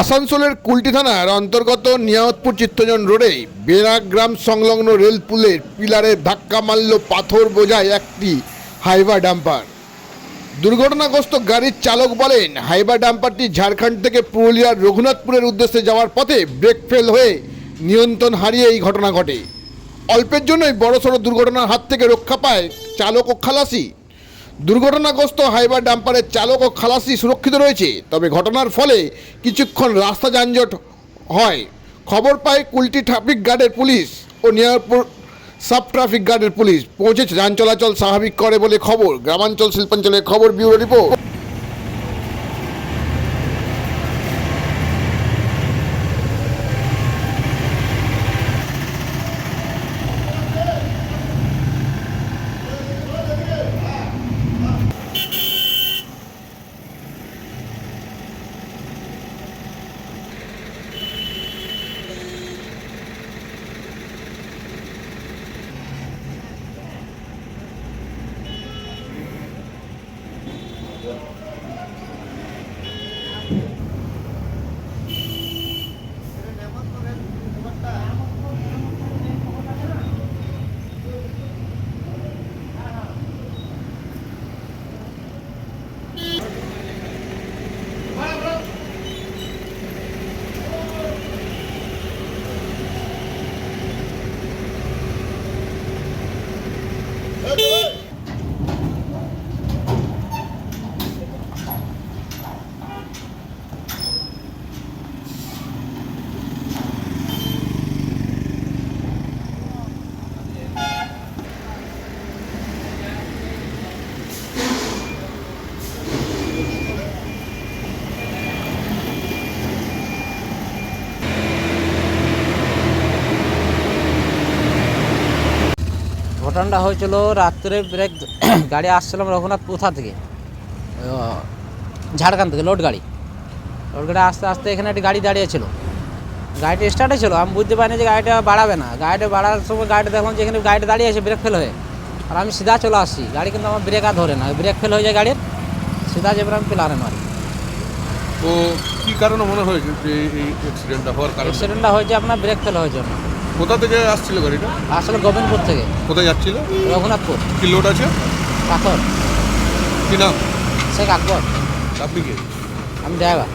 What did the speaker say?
আসানসোলের কুলটি থানার অন্তর্গত নিয়ামতপুর চিত্তজন রোডে বেনাগ্রাম সংলগ্ন রেল পুলের পিলারে ধাক্কা মারল পাথর বোঝায় একটি হাইবা ডাম্পার। দুর্ঘটনাগ্রস্ত গাড়ির চালক বলেন হাইবা ডাম্পারটি ঝাড়খণ্ড থেকে পুরুলিয়ার রঘুনাথপুরের উদ্দেশ্যে যাওয়ার পথে ব্রেক ফেল হয়ে নিয়ন্ত্রণ হারিয়ে এই ঘটনা ঘটে। অল্পের জন্যই বড়সড় দুর্ঘটনার হাত থেকে রক্ষা পায় চালক ও খালাসি। দুর্ঘটনাগ্রস্ত হাইবার ডাম্পারের চালক ও খালাসি সুরক্ষিত রয়েছে, তবে ঘটনার ফলে কিছুক্ষণ রাস্তা যানজট হয়। খবর পায় কুলটি ট্রাফিক গার্ডের পুলিশ ও নিয়ারপুর সাব ট্রাফিক গার্ডের পুলিশ। পৌঁছে যান চলাচল স্বাভাবিক করে বলে খবর। গ্রামাঞ্চল শিল্পাঞ্চলের খবর, ব্যুরো রিপোর্ট। ঘটনাটা হয়েছিল রাত্রে ব্রেক গাড়ি আসছিলাম রঘুনাথ কোথা থেকে? ও, ঝাড়খণ্ড থেকে লোড গাড়ি। লোড গাড়ি আস্তে আস্তে এখানে একটি গাড়ি দাঁড়িয়েছিল গাড়িটা স্টার্টে ছিল আমি বুঝতে পারিনি যে গাড়িটা বাড়াবে না। গাড়িটা বাড়ার সময় গাড়িটা দেখলাম যে এখানে গাড়িটা দাঁড়িয়ে আছে ব্রেক ফেল হয়ে। আর আমি সিধা চলে আসছি। গাড়ি কিন্তু আমার ব্রেক আর ধরে না ব্রেক ফেল হয়ে যায় গাড়ির। সিধা যে আমি পিলারে মারি। তো কি কারণে মনে হয়েছে যে এই অ্যাক্সিডেন্টটা হওয়ার কারণ? অ্যাক্সিডেন্টটা হয়েছে আপনার ব্রেক ফেল হয়েছে জন্য। কোথা থেকে আসছিল গাড়িটা? আসলে গোবিন্দপুর থেকে। কোথায় যাচ্ছিল? রঘুনাথপুর। কি লোড আছে? পাথর। কি নাম? শেখ আকবর। আপনি কি? আমি ড্রাইভার।